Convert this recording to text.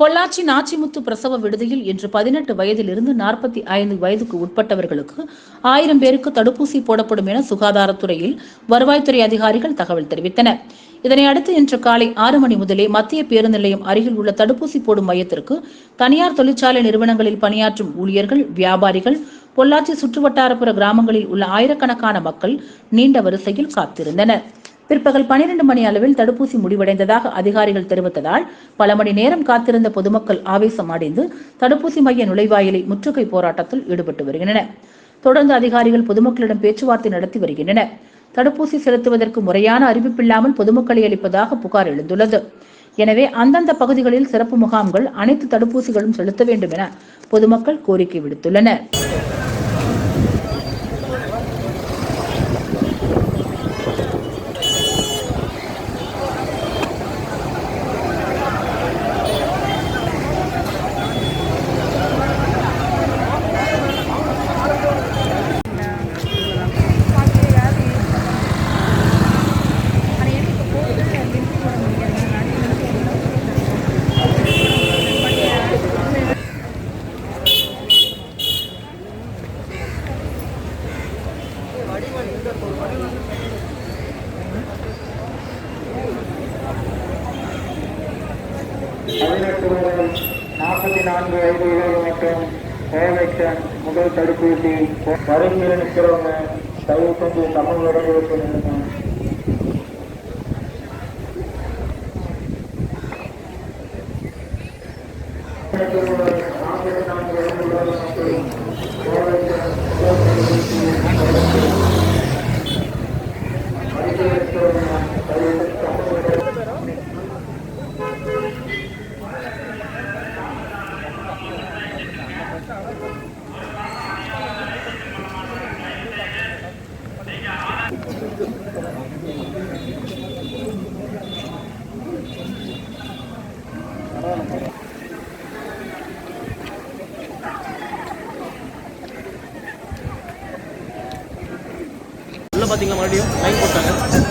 பொள்ளாச்சி நாச்சிமுத்து பிரசவ விடுதியில் இன்று பதினெட்டு வயதிலிருந்து நாற்பத்தி ஐந்து வயதுக்கு உட்பட்டவர்களுக்கு ஆயிரம் பேருக்கு தடுப்பூசி போடப்படும் என சுகாதாரத்துறையில் வருவாய்த்துறை அதிகாரிகள் தகவல் தெரிவித்தனர். இதனை அடுத்து இன்று காலை ஆறு மணி முதலே மத்திய பேருந்து நிலையம் அருகில் உள்ள தடுப்பூசி போடும் மையத்திற்கு தனியார் தொழிற்சாலை நிறுவனங்களில் பணியாற்றும் ஊழியர்கள் வியாபாரிகள் பொள்ளாச்சி சுற்றுவட்டாரப்புற கிராமங்களில் உள்ள ஆயிரக்கணக்கான மக்கள் நீண்ட வரிசையில் காத்திருந்தனர். பிற்பகல் பனிரெண்டு மணி அளவில் தடுப்பூசி முடிவடைந்ததாக அதிகாரிகள் தெரிவித்ததால் பல மணி நேரம் காத்திருந்த பொதுமக்கள் ஆவேசம் அடைந்து தடுப்பூசி மைய நுழைவாயிலை முற்றுகை போராட்டத்தில் ஈடுபட்டு வருகின்றனர். தொடர்ந்து அதிகாரிகள் பொதுமக்களிடம் பேச்சுவார்த்தை நடத்தி வருகின்றனர். தடுப்பூசி செலுத்துவதற்கு முறையான அறிவிப்பில்லாமல் பொதுமக்களை அளிப்பதாக புகார் எழுந்துள்ளது. எனவே அந்தந்த பகுதிகளில் சிறப்பு முகாம்கள் அனைத்து தடுப்பூசிகளும் செலுத்த வேண்டும் என பொதுமக்கள் கோரிக்கை விடுத்துள்ளனர். பதினெட்டு முதல் நாற்பத்தி நான்கு வயது உயர்வு மற்றும் கோவேக்சன் முதல் தடுப்பூசி வரிசையில் நிற்கிறவங்க தயவு செஞ்சு சமூக இடைவெளிக்கு நின்றுங்க நாற்பத்தி நான்கு வயது மற்றும் கோவேக்சன் பார்த்தீங்களா மறுபடியும்? லைன் போட்டாங்க.